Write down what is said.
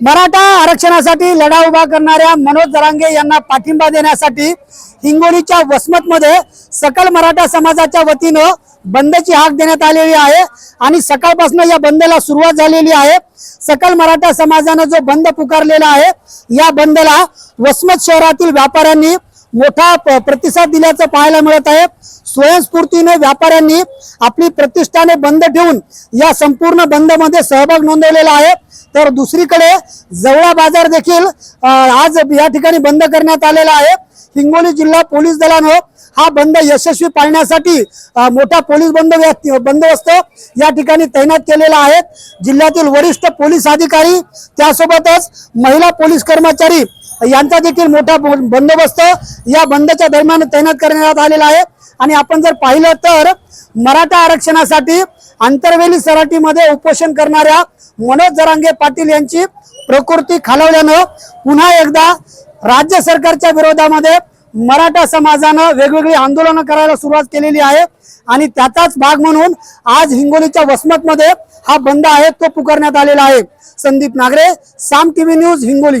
मराठा आरक्षणासाठी लढा उभा करणाऱ्या मनोज जरांगे यांना पाठिंबा देण्यासाठी हिंगोलीच्या वसमतमध्ये सकल मराठा समाजाच्या वतीनं बंदची हाक देण्यात आलेली आहे आणि सकाळपासून या बंदला सुरुवात झालेली आहे. सकल मराठा समाजानं जो बंद पुकारलेला आहे या बंदला वसमत शहरातील व्यापाऱ्यांनी मोठा प- प्रतिसाद दिल्याचं पाहायला मिळत आहे. स्वयंस्फूर्तीने व्यापाऱ्यांनी आपली प्रतिष्ठाने बंद ठेवून या संपूर्ण बंदमध्ये सहभाग नोंदवलेला आहे. तर दुसरीकडे जवळा बाजार देखील आज या ठिकाणी बंद करण्यात आलेला आहे. हिंगोली जिल्हा पोलीस दलानं हा बंद यशस्वी पाळण्यासाठी मोठा पोलीस बंद बंदोबस्त या ठिकाणी तैनात केलेला आहे. जिल्ह्यातील वरिष्ठ पोलीस अधिकारी त्यासोबतच महिला पोलीस कर्मचारी यांचा देखील मोठा बंदोबस्त या बंदच्या दरम्यान तैनात करण्यात आलेला आहे. आणि आपण जर पाहिलं तर मराठा आरक्षणासाठी आंतरवेली सराटीमध्ये उपोषण करणाऱ्या मनोज जरांगे पाटील यांची प्रकृती खालवल्यानं पुन्हा एकदा राज्य सरकारच्या विरोधामध्ये मराठा समाजानं वेगवेगळी आंदोलनं करायला सुरुवात केलेली आहे. आणि त्याचाच भाग म्हणून आज हिंगोलीच्या वसमतमध्ये हा बंद आहे तो पुकारण्यात आलेला आहे. Sandeep Nagare Saam TV news Hingoli.